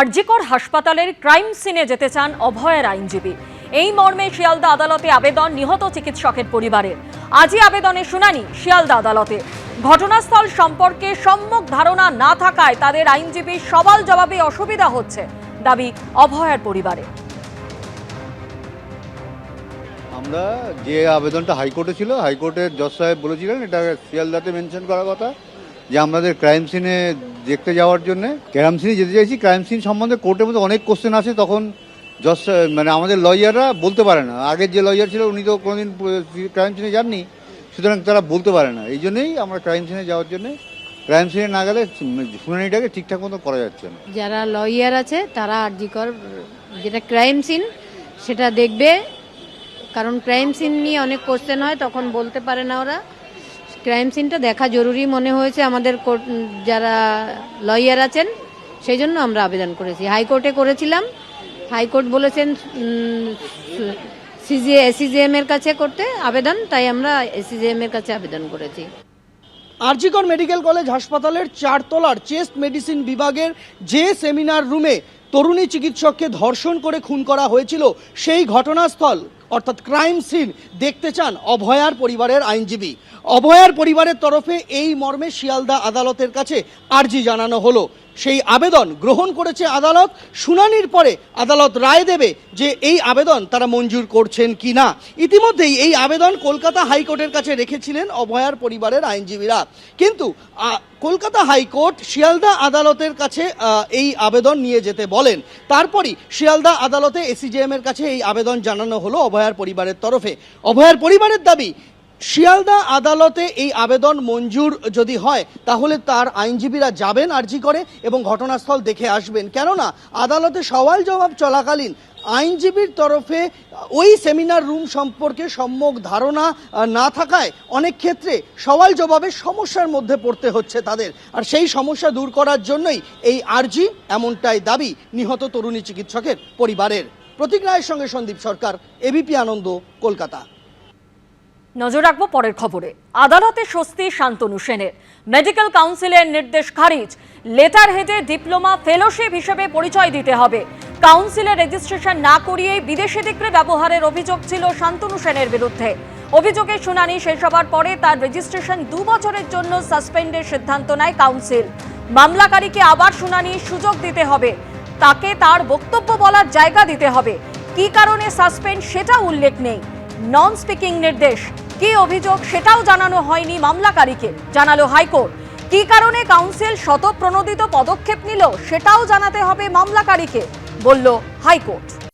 আরজিকর হাসপাতালের ক্রাইম সিনে যেতে চান অভয়ের আইনজীবী। এই মর্মে শিয়ালদা আদালতে আবেদন নিহত চিকিৎসকের পরিবারের আজই আবেদনের শুনানি শিয়ালদা আদালতে। ঘটনাস্থল সম্পর্কে সম্যক ধারণা না থাকায় তাদের আইনজীবীর সবাল জবাবে অসুবিধা হচ্ছে, দাবি অভয়ের পরিবারে। আমরা যে আবেদনটা হাইকোর্টে ছিল, হাইকোর্টের জজ সাহেব বলেছিলেন, এটা শিয়ালদাতে মেনশন করার কথা। যে আমাদের ক্রাইম সিনে দেখতে যাওয়ার জন্য ক্রাইম সিনে যেতে চাইছি ক্রাইম সিন সম্বন্ধে কোর্টের মধ্যে অনেক কোশ্চেন আছে তখন জজ মানে আমাদের লয়াররা বলতে পারে না। আগের যে লয়ার ছিল, উনি তো কোনোদিন ক্রাইম সিনে যাননি, সুতরাং তারা বলতে পারে না। এই জন্যই আমরা ক্রাইম সিনে যাওয়ার জন্য ক্রাইম সিনে না গেলে শুনানিটাকে ঠিকঠাক মতো করা যাচ্ছে না। যারা লয়ার আছে, তারা আরজিকর যেটা ক্রাইম সিন সেটা দেখবে। কারণ ক্রাইম সিন নিয়ে অনেক কোশ্চেন হয়, তখন বলতে পারে না ওরা। ক্রাইম সিনটা দেখা জরুরি মনে হয়েছে আমাদের যারা লয়ার আছেন, সেই জন্য আমরা আবেদন করেছি। হাইকোর্টে করেছিলাম। হাইকোর্ট বলেছেন সিজিএ এসিজিএম এর কাছে করতে আবেদন, তাই আমরা এসিজিএম এর কাছে আবেদন করেছি। আরজিকর মেডিকেল কলেজ হাসপাতালের চারতলার চেস্ট মেডিসিন বিভাগের যে সেমিনার রুমে তরুণী চিকিৎসককে ধর্ষণ করে খুন করা হয়েছিল, সেই ঘটনাস্থল অর্থাৎ ক্রাইম সিন দেখতে চান অভয়ার পরিবারের আইনজীবী। অভয়ার পরিবারের তরফে এই মর্মে শিয়ালদা আদালতের কাছে আর্জি জানানো হলো। সেই আবেদন গ্রহণ করেছে আদালত, শুনানির পরে আদালত রায় দেবে যে এই আবেদন তারা মঞ্জুর করছেন কি না ইতিমধ্যেই এই আবেদন কলকাতা হাইকোর্টের কাছে রেখেছিলেন অভয়ার পরিবারের আইনজীবীরা। কিন্তু কলকাতা হাইকোর্ট শিয়ালদা আদালতের কাছে এই আবেদন নিয়ে যেতে বলেন। তারপরই শিয়ালদা আদালতে এসিজেএম এর কাছে এই আবেদন জানানো হলো অভয়ার পরিবারের তরফে। অভয়ার পরিবারের দাবি, শিয়ালদা আদালতে এই আবেদন মঞ্জুর যদি হয়, তাহলে তার আইনজীবীরা যাবেন আর্জি করে এবং ঘটনাস্থল দেখে আসবেন। কেননা, আদালতে সওয়াল জবাব চলাকালীন আইনজীবীর তরফে ওই সেমিনার রুম সম্পর্কে সম্যক ধারণা না থাকায় অনেক ক্ষেত্রে সওয়াল জবাবে সমস্যার মধ্যে পড়তে হচ্ছে তাদের। আর সেই সমস্যা দূর করার জন্যই এই আর্জি এমনটাই দাবি নিহত তরুণী চিকিৎসকের পরিবারের। প্রতীক রায়ের সঙ্গে সন্দীপ সরকার এবিপি আনন্দ, কলকাতা। নজর রাখব পরের খবরে। আদালতে স্বস্তি শান্তনু সেনের। মেডিকেল কাউন্সিলের নির্দেশ খারিজ। লেটার হেডে ডিপ্লোমা ফেলোশিপ হিসেবে পরিচয় দিতে হবে। কাউন্সিলের রেজিস্ট্রেশন না করিয়ে বিদেশি ডিগ্রি ব্যবহারের অভিযোগ ছিল শান্তনু সেনের বিরুদ্ধে। অভিযোগের শুনানি শেষ হবার পরে তার রেজিস্ট্রেশন দু বছরের জন্য সাসপেন্ডের সিদ্ধান্ত নেয় কাউন্সিল। মামলাকারীকে আবার শুনানির সুযোগ দিতে হবে। তাকে তার বক্তব্য বলার জায়গা দিতে হবে। কি কারণে সাসপেন্ড সেটা উল্লেখ নেই। নন স্পিকিং নির্দেশ। কি অভিযোগ সেটাও জানানো হয়নি মামলাকারীকে। জানালো হাইকোর্ট। কি কারণে কাউন্সিল শতপ্রণোদিত পদক্ষেপ নিল সেটাও জানাতে হবে মামলাকারীকে, বলল হাইকোর্ট।